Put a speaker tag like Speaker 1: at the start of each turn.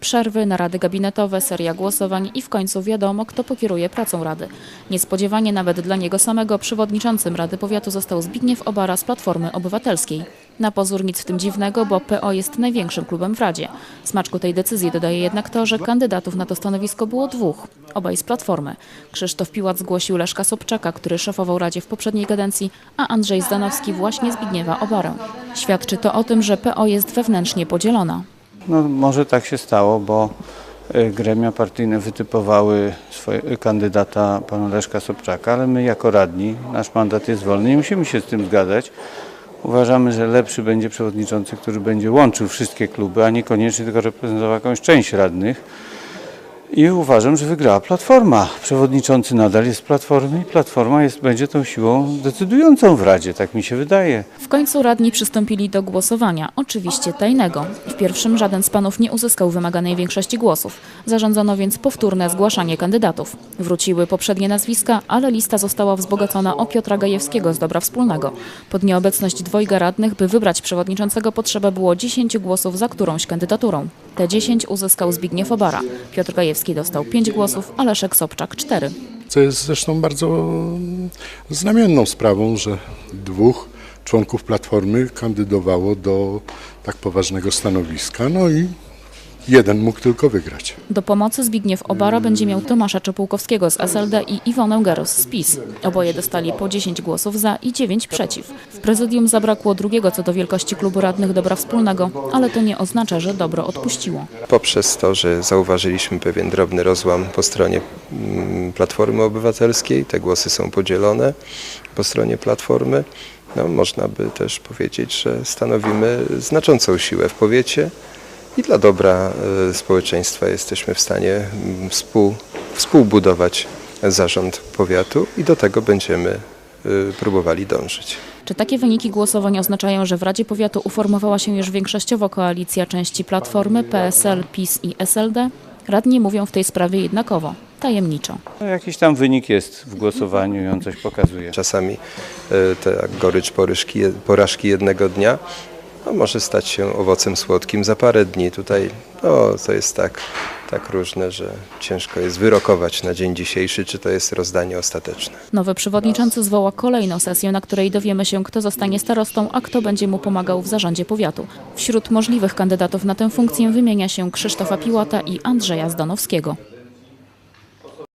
Speaker 1: Przerwy, narady gabinetowe, seria głosowań i w końcu wiadomo, kto pokieruje pracą Rady. Niespodziewanie nawet dla niego samego przewodniczącym Rady Powiatu został Zbigniew Obara z Platformy Obywatelskiej. Na pozór nic w tym dziwnego, bo PO jest największym klubem w Radzie. Smaczku tej decyzji dodaje jednak to, że kandydatów na to stanowisko było dwóch, obaj z Platformy. Krzysztof Piłat zgłosił Leszka Sobczaka, który szefował Radzie w poprzedniej kadencji, a Andrzej Zdanowski właśnie Zbigniewa Obarę. Świadczy to o tym, że PO jest wewnętrznie podzielona.
Speaker 2: No, może tak się stało, bo y, gremia partyjne wytypowały swoje, kandydata pana Leszka Sobczaka, ale my jako radni, nasz mandat jest wolny i musimy się z tym zgadzać. Uważamy, że lepszy będzie przewodniczący, który będzie łączył wszystkie kluby, a niekoniecznie tylko reprezentował jakąś część radnych. I uważam, że wygrała Platforma. Przewodniczący nadal jest Platformy i Platforma jest, będzie tą siłą decydującą w Radzie, tak mi się wydaje.
Speaker 1: W końcu radni przystąpili do głosowania, oczywiście tajnego. W pierwszym żaden z panów nie uzyskał wymaganej większości głosów. Zarządzono więc powtórne zgłaszanie kandydatów. Wróciły poprzednie nazwiska, ale lista została wzbogacona o Piotra Gajewskiego z Dobra Wspólnego. Pod nieobecność dwojga radnych, by wybrać przewodniczącego, potrzeba było 10 głosów za którąś kandydaturą. Te 10 uzyskał Zbigniew Obara. Piotr Gajewski dostał 5 głosów, a Leszek Sobczak 4.
Speaker 3: Co jest zresztą bardzo znamienną sprawą, że dwóch członków Platformy kandydowało do tak poważnego stanowiska, no i jeden mógł tylko wygrać.
Speaker 1: Do pomocy Zbigniew Obara będzie miał Tomasza Czepułkowskiego z SLD i Iwonę Geros z PiS. Oboje dostali po 10 głosów za i 9 przeciw. W prezydium zabrakło drugiego co do wielkości klubu radnych dobra wspólnego, ale to nie oznacza, że dobro odpuściło.
Speaker 4: poprzez to, że zauważyliśmy pewien drobny rozłam po stronie mm, Platformy Obywatelskiej, te głosy są podzielone po stronie Platformy, no, można by też powiedzieć, że stanowimy znaczącą siłę w powiecie i dla dobra e, społeczeństwa jesteśmy w stanie mm, współ, współbudować zarząd powiatu i do tego będziemy e, próbowali dążyć.
Speaker 1: Czy takie wyniki głosowań oznaczają, że w Radzie Powiatu uformowała się już większościowo koalicja części Platformy, PSL, PiS i SLD? Radni mówią w tej sprawie jednakowo, tajemniczo.
Speaker 2: No, jakiś tam wynik jest w głosowaniu i on coś pokazuje.
Speaker 4: Czasami e, ta gorycz porażki jednego dnia no, może stać się owocem słodkim za parę dni. Tutaj no, to jest tak, tak różne, że ciężko jest wyrokować na dzień dzisiejszy, czy to jest rozdanie ostateczne.
Speaker 1: Nowy przewodniczący zwoła kolejną sesję, na której dowiemy się, kto zostanie starostą, a kto będzie mu pomagał w zarządzie powiatu. Wśród możliwych kandydatów na tę funkcję wymienia się Krzysztofa Piłata i Andrzeja Zdanowskiego.